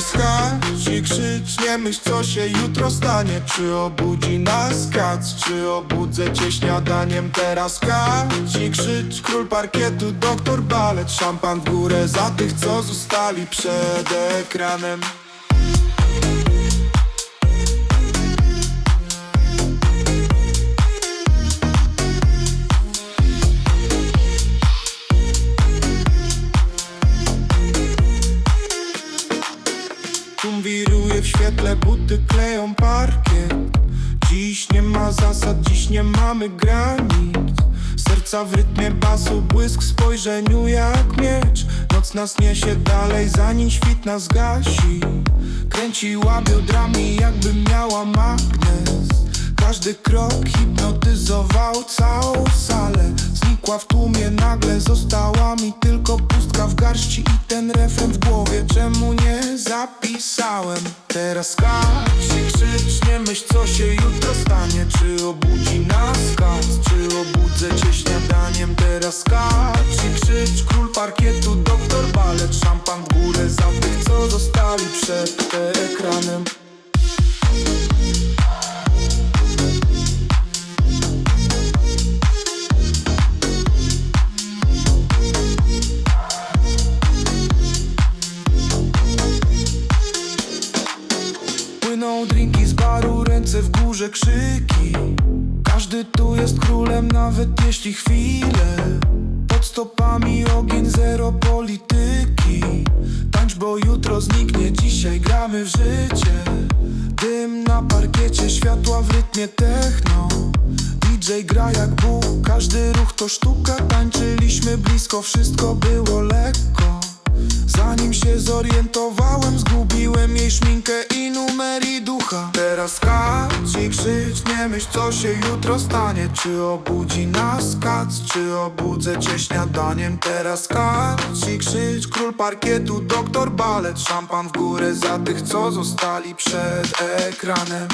Skacz i krzycz, nie myśl co się jutro stanie. Czy obudzi nas kac, czy obudzę cię śniadaniem? Teraz skacz i krzycz, król parkietu, doktor balet. Szampan w górę za tych, co zostali przed ekranem świetle, buty kleją parkiet. Dziś nie ma zasad, dziś nie mamy granic. Serca w rytmie basu, błysk w spojrzeniu jak miecz. Noc nas niesie dalej, zanim świt nas gasi. Kręciła biodrami, jakby miała magnes. Każdy krok hipnotyzował całą salę. Znikła w tłumie, nagle została mi tylko pustka w garści I ten refren w głowie, czemu nie zapisałem Teraz skacz i krzycz, nie myśl co się jutro stanie. Czy obudzi nas kac, czy obudzę cię śniadaniem? Teraz skacz i krzycz, król parkietu, doktor balet. Szampan w górę za tych, co zostali przed ekranem Płyną drinki z baru, ręce w górze, krzyki. Każdy tu jest królem, nawet jeśli chwilę. Pod stopami ogień, zero polityki. Tańcz, bo jutro zniknie, dzisiaj gramy w życie. Dym na parkiecie, światła w rytmie techno. DJ gra jak Bóg, każdy ruch to sztuka. Tańczyliśmy blisko, wszystko było lekko. Zanim się zorientowałem, zgubiłem jej szminkę i numer Teraz skacz i krzycz, nie myśl co się jutro stanie. Czy obudzi nas kac, czy obudzę cię śniadaniem? Teraz skacz i krzycz, król parkietu, doktor balet. Szampan w górę za tych, co zostali przed ekranem